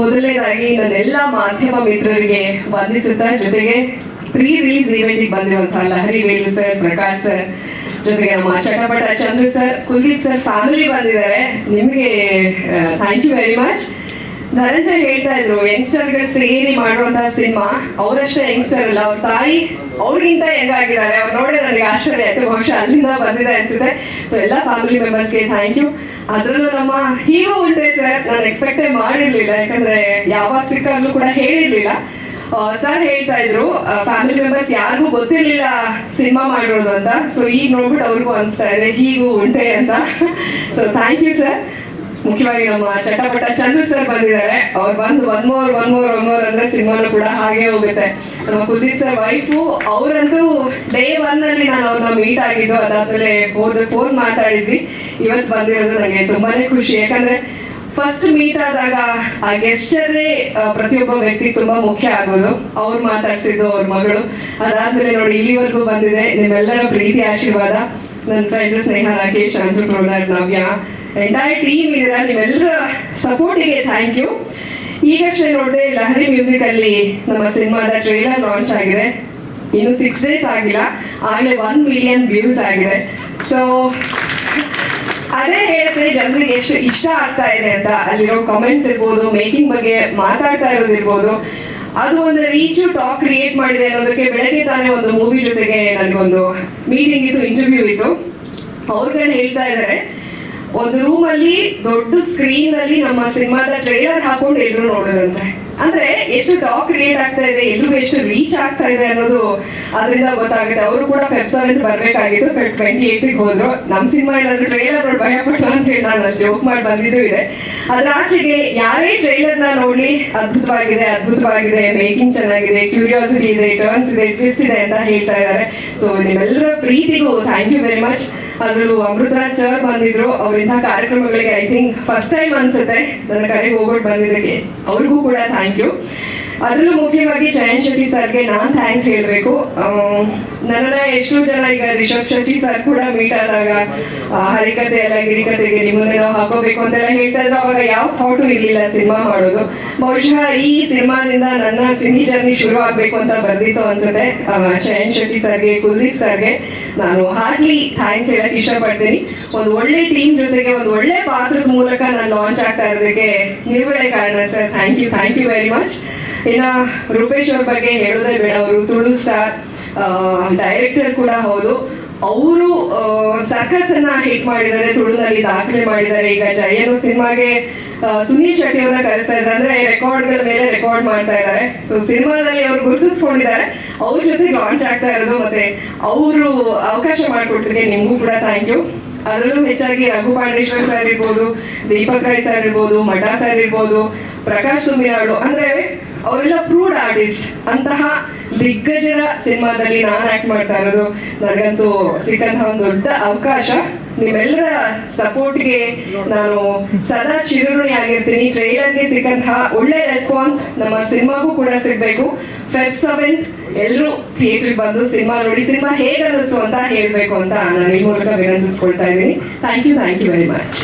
ಮೊದಲನೇದಾಗಿ ನನ್ನೆಲ್ಲ ಮಾಧ್ಯಮ ಮಿತ್ರರಿಗೆ ವಂದಿಸುತ್ತಾ, ಜೊತೆಗೆ ಪ್ರೀ ರಿಲೀಸ್ ಇವೆಂಟಿಗೆ ಬಂದಿರುವಂತಹ ಲಹರಿ ವೇಲು ಸರ್ ಪ್ರಕಾಶ್ ಸರ್ ಜೊತೆಗೆ ನಮ್ಮ Chatapata Chandru sir Kuldeep sir family ಬಂದಿದ್ದಾರೆ. ನಿಮಗೆ thank you very much Dhananjay ಹೇಳ್ತಾ ಇದ್ರು ಯಂಗ್ಸ್ಟರ್ಗಳು ಸೇರಿ ಮಾಡುವಂತಹ ಸಿನಿಮಾ. ಅವರಷ್ಟೇ ಯಂಗ್ಸ್ಟರ್ ಅಲ್ಲ, ಅವ್ರ ತಾಯಿ ಅವ್ರಿಗಿಂತ ಹೆಂಗಾಗಿದ್ದಾರೆ ಅವ್ರು ನೋಡಿದ್ರೆ ನನಗೆ ಆಶ್ಚರ್ಯ ಆಯ್ತು ಬಹುಶಃ ಅಲ್ಲಿಂದ ಬಂದಿದೆ ಅನ್ಸುತ್ತೆ. ಸೊ ಎಲ್ಲ ಫ್ಯಾಮಿಲಿ ಮೆಂಬರ್ಸ್ಗೆ ಥ್ಯಾಂಕ್ ಯು ಅದರಲ್ಲೂ ನಮ್ಮ ಹೀಗೂ ಉಂಟೆ ಸರ್ ನಾನು ಎಕ್ಸ್ಪೆಕ್ಟೇ ಮಾಡಿರ್ಲಿಲ್ಲ, ಯಾಕಂದ್ರೆ ಯಾವಾಗ ಸಿಕ್ಕಾಗ್ಲೂ ಕೂಡ ಹೇಳಿರ್ಲಿಲ್ಲ. ಸರ್ ಹೇಳ್ತಾ ಇದ್ರು ಫ್ಯಾಮಿಲಿ ಮೆಂಬರ್ಸ್ ಯಾರಿಗೂ ಗೊತ್ತಿರ್ಲಿಲ್ಲ ಸಿನಿಮಾ ಮಾಡಿರೋದು ಅಂತ. ಸೊ ಈಗ ನೋಡ್ಬಿಟ್ಟು ಅವ್ರಿಗೂ ಅನಿಸ್ತಾ ಇದೆ ಹೀಗೂ ಉಂಟೆ ಅಂತ. ಸೊ ಥ್ಯಾಂಕ್ ಯು ಸರ್ ಮುಖ್ಯವಾಗಿ ನಮ್ಮ ಚಟಪಟ ಚಂದ್ರ ಸರ್ ಬಂದಿದ್ದಾರೆ. ಅವ್ರು ಬಂದು one more one more one more ಅಂದ್ರೆ ಸಿನಿಮಾನು ಕೂಡ ಹಾಗೆ ಹೋಗುತ್ತೆ. ನಮ್ಮ ಕುಲ್ದೀಪ್ ಸರ್ ವೈಫು ಅವರಂತೂ ಡೇ ಒನ್ ಅಲ್ಲಿ ನಾನು ಅವ್ರನ್ನ ಮೀಟ್ ಆಗಿದ್ದು, ಅದಾದ್ಮೇಲೆ ಹೋದ ಫೋನ್ ಮಾತಾಡಿದ್ವಿ. ಇವತ್ತು ಬಂದಿರೋದು ನನಗೆ ತುಂಬಾನೇ ಖುಷಿ. ಯಾಕಂದ್ರೆ ಫಸ್ಟ್ ಮೀಟ್ ಆದಾಗ ಆ ಗೆಸ್ಟರೇ ಪ್ರತಿಯೊಬ್ಬ ವ್ಯಕ್ತಿ ತುಂಬಾ ಮುಖ್ಯ ಆಗೋದು. ಅವ್ರು ಮಾತಾಡ್ಸಿದ್ದು ಅವ್ರ ಮಗಳು. ಅದಾದ್ಮೇಲೆ ನೋಡಿ, ಇಲ್ಲಿವರೆಗೂ ಬಂದಿದೆ. ನಿಮ್ಮೆಲ್ಲರ ಪ್ರೀತಿ, ಆಶೀರ್ವಾದ. ನನ್ನ ಫ್ರೆಂಡ್ ಸ್ನೇಹ ರಾಕೇಶ್ ಅಂತ ನವ್ಯ. ಎಂಟೈರ್ ಟೀಮ್ ಇದರ ನಿಮ್ಮೆಲ್ಲರ ಸಪೋರ್ಟಿಗೆ ಥ್ಯಾಂಕ್ ಯು ಈಗಷ್ಟೇ ನೋಡಿದೆ, ಲಹರಿ ಮ್ಯೂಸಿಕ್ ಅಲ್ಲಿ ನಮ್ಮ ಸಿನಿಮಾದ ಟ್ರೈಲರ್ ಲಾಂಚ್ ಆಗಿದೆ. ಇನ್ನು ಸಿಕ್ಸ್ ಡೇಸ್ ಆಗಿಲ್ಲ. ಆಗಲೇ ಒನ್ ಮಿಲಿಯನ್ ವ್ಯೂಸ್ ಆಗಿದೆ. ಸೊ ಅದೇ ಹೇಳಿದ್ರೆ ಜನರಿಗೆ ಎಷ್ಟು ಇಷ್ಟ ಆಗ್ತಾ ಇದೆ ಅಂತ. ಅಲ್ಲಿರೋ ಕಮೆಂಟ್ಸ್ ಇರ್ಬೋದು ಮೇಕಿಂಗ್ ಬಗ್ಗೆ ಮಾತಾಡ್ತಾ ಇರೋದಿರ್ಬೋದು ಅದು ಒಂದು ರೀಚ್ ಟಾಕ್ ಕ್ರಿಯೇಟ್ ಮಾಡಿದೆ ಅನ್ನೋದಕ್ಕೆ ಬೆಳಗ್ಗೆ ತಾನೇ ಒಂದು ಮೂವಿ ಜೊತೆಗೆ ನನಗೊಂದು ಮೀಟಿಂಗ್ ಇತ್ತು ಇಂಟರ್ವ್ಯೂ ಇತ್ತು. ಅವ್ರುಗಳು ಹೇಳ್ತಾ ಇದ್ದಾರೆ ಒಂದು ರೂಮ್ ಅಲ್ಲಿ ದೊಡ್ಡ ಸ್ಕ್ರೀನ್ ಅಲ್ಲಿ ನಮ್ಮ ಸಿನಿಮಾದ ಟ್ರೈಲರ್ ಹಾಕೊಂಡು ಎಲ್ರು ನೋಡೋದಂತೆ ಅಂದ್ರೆ ಎಷ್ಟು ಟಾಕ್ ಕ್ರಿಯೇಟ್ ಆಗ್ತಾ ಇದೆ ಎಲ್ಲರೂ ಎಷ್ಟು ರೀಚ್ ಆಗ್ತಾ ಇದೆ ಅನ್ನೋದು ಅದರಿಂದ ಗೊತ್ತಾಗುತ್ತೆ. ಅವರು ಕೂಡ ಫೆಬ್ ಸೆವೆಂತ್ ಬರ್ಬೇಕಾಗಿತ್ತು. ಫೆಬ್ ಟ್ವೆಂಟಿ ಏಯ್ಟಿಗೆ ಹೋದ್ರು. ನಮ್ಮ ಸಿನಿಮಾ ಏನಾದ್ರು ಟ್ರೈಲರ್ ನೋಡಿ ಭಯಪಟ್ಟು ಅಂತ ಹೇಳಿ ನಾನು ಜೋಕ್ ಮಾಡಿ ಬಂದಿದ್ದು ಇದೆ. ಅದ್ರ ಆಚೆಗೆ ಯಾರೇ ಟ್ರೈಲರ್ನ ನೋಡ್ಲಿ, ಅದ್ಭುತವಾಗಿದೆ ಅದ್ಭುತವಾಗಿದೆ ಮೇಕಿಂಗ್ ಚೆನ್ನಾಗಿದೆ ಕ್ಯೂರಿಯಾಸಿಟಿ ಇದೆ ಟರ್ನ್ಸ್ ಇದೆ ಟ್ವಿಸ್ಟ್ ಇದೆ ಅಂತ ಹೇಳ್ತಾ ಇದ್ದಾರೆ. ಸೊ ನಿಮ್ಮೆಲ್ಲರ ಪ್ರೀತಿಗೂ ಥ್ಯಾಂಕ್ ಯು ವೆರಿ ಮಚ್ ಅದ್ರಲ್ಲೂ ಅಮೃತರಾಜ್ ಸರ್ ಬಂದಿದ್ರು. ಅವರಿಂದ ಕಾರ್ಯಕ್ರಮಗಳಿಗೆ ಐ ಥಿಂಕ್ ಫಸ್ಟ್ ಟೈಮ್ ಅನ್ಸುತ್ತೆ. ನನ್ನ ಕರೆಗೆ ಹೋಗ್ಬಿಟ್ಟು ಬಂದಿದ್ದಕ್ಕೆ. ಅವ್ರಿಗೂ ಕೂಡ ಥ್ಯಾಂಕ್ ಯು ಅದರಲ್ಲೂ ಮುಖ್ಯವಾಗಿ ಜಯಂತ್ ಶೆಟ್ಟಿ ಸರ್ಗೆ ನಾನು ಥ್ಯಾಂಕ್ಸ್ ಹೇಳಬೇಕು. ನನ್ನ ಎಷ್ಟು ಜನ ಈಗ ರಿಷಬ್ ಶೆಟ್ಟಿ ಸರ್ ಕೂಡ ಮೀಟ್ ಆದಾಗ ಹರಿಕತೆ ಎಲ್ಲ, ಗಿರಿಕತೆಗೆ ನಿಮ್ಮನ್ನೇ ನಾವು ಹಾಕೋಬೇಕು ಅಂತೆಲ್ಲ ಹೇಳ್ತಾ ಇದ್ರು. ಅವಾಗ ಯಾವ ಥಾಟು ಇರಲಿಲ್ಲ ಸಿನಿಮಾ ಮಾಡೋದು. ಬಹುಶಃ ಈ ಸಿನಿಮಾದಿಂದ ನನ್ನ ಸಿನಿ ಜರ್ನಿ ಶುರು ಆಗ್ಬೇಕು ಅಂತ ಬರ್ದಿತ್ತು ಅನ್ಸುತ್ತೆ ಜಯಂತ್ ಶೆಟ್ಟಿ ಸರ್ಗೆ, ಕುಲ್ದೀಪ್ ಸರ್ಗೆ. ನಾನು ಹಾರ್ಟ್ಲಿ ಥ್ಯಾಂಕ್ಸ್ ಹೇಳಕ್ ಇಷ್ಟಪಡ್ತೀನಿ. ಒಂದು ಒಳ್ಳೆ ಟೀಮ್ ಜೊತೆಗೆ ಒಂದು ಒಳ್ಳೆ ಪಾತ್ರದ ಮೂಲಕ ನಾನು ಲಾಂಚ್ ಆಗ್ತಾ ಇರೋದಕ್ಕೆ ನೀವುಗಳೇ ಕಾರಣ sir. Thank you thank you very much ಇನ್ನು ರೂಪೇಶ್ ಅವ್ರ ಬಗ್ಗೆ ಹೇಳೋದೇ ಬೇಡ, ಅವರು ತುಳು ಸ್ಟಾರ್ ಡೈರೆಕ್ಟರ್ ಕೂಡ ಹೌದು. ಅವರು ಸರ್ಕಸ್ ಅನ್ನ ಹಿಟ್ ಮಾಡಿದ್ದಾರೆ ತುಳುನಲ್ಲಿ ದಾಖಲೆ ಮಾಡಿದ್ದಾರೆ. ಈಗ ಜಯನು ಸಿನಿಮಾಗೆ ಸುನೀಲ್ ಶೆಟ್ಟಿ ಅವರನ್ನ ಕರೆಸ್ತಾ ಇದ್ದಾರೆ. ಅಂದ್ರೆ ರೆಕಾರ್ಡ್ಗಳ ಮೇಲೆ ರೆಕಾರ್ಡ್ ಮಾಡ್ತಾ ಇದ್ದಾರೆ. ಸೊ ಸಿನಿಮಾದಲ್ಲಿ ಅವ್ರು ಗುರುತಿಸ್ಕೊಂಡಿದ್ದಾರೆ. ಅವ್ರ ಜೊತೆ ಲಾಂಚ್ ಆಗ್ತಾ ಇರೋದು. ಮತ್ತೆ ಅವರು ಅವಕಾಶ ಮಾಡಿಕೊಟ್ಟಿದ್ದಕ್ಕೆ ನಿಮಗೂ ಕೂಡ ಥ್ಯಾಂಕ್ ಯು ಅದರಲ್ಲೂ ಹೆಚ್ಚಾಗಿ ರಘು ಪಾಂಡೇಶ್ವರ್ ಸರ್ ಇರ್ಬೋದು, ದೀಪಕ್ ರಾಯ್ ಸರ್ ಇರ್ಬೋದು, ಮಠ ಸರ್ ಇರ್ಬೋದು, ಪ್ರಕಾಶ್ ತುಮಿನಾಡು ಅಂದ್ರೆ ಅವರೆಲ್ಲ ಪ್ರೂಡ್ ಆರ್ಟಿಸ್ಟ್. ಅಂತಹ ದಿಗ್ಗಜರ ಸಿನಿಮಾದಲ್ಲಿ ನಾನು ಆಕ್ಟ್ ಮಾಡ್ತಾ ಇರೋದು ನನಗಂತೂ ಸಿಕ್ಕಂತಹ ಒಂದು ದೊಡ್ಡ ಅವಕಾಶ. ನಿಮ್ಮೆಲ್ಲರ ಸಪೋರ್ಟ್ಗೆ ನಾನು ಸದಾ ಚಿರುರುಣಿ ಆಗಿರ್ತೀನಿ. ಟ್ರೈಲರ್ಗೆ ಸಿಕ್ಕಂತಹ ಒಳ್ಳೆ ರೆಸ್ಪಾನ್ಸ್ ನಮ್ಮ ಸಿನಿಮಾಗೂ ಕೂಡ ಸಿಗಬೇಕು. ಫೆಬ್ ಸೆವೆಂತ್ ಎಲ್ಲರೂ ಥಿಯೇಟರ್ ಬಂದು ಸಿನಿಮಾ ನೋಡಿ, ಸಿನಿಮಾ ಹೇಗೆ ಅನ್ನಿಸ್ತು ಅಂತ ಹೇಳಬೇಕು ಅಂತ ನಾನು ಈ ಮೂಲಕ ವಿನಂತಿಸ್ಕೊಳ್ತಾ ಇದ್ದೀನಿ. Thank you thank you very much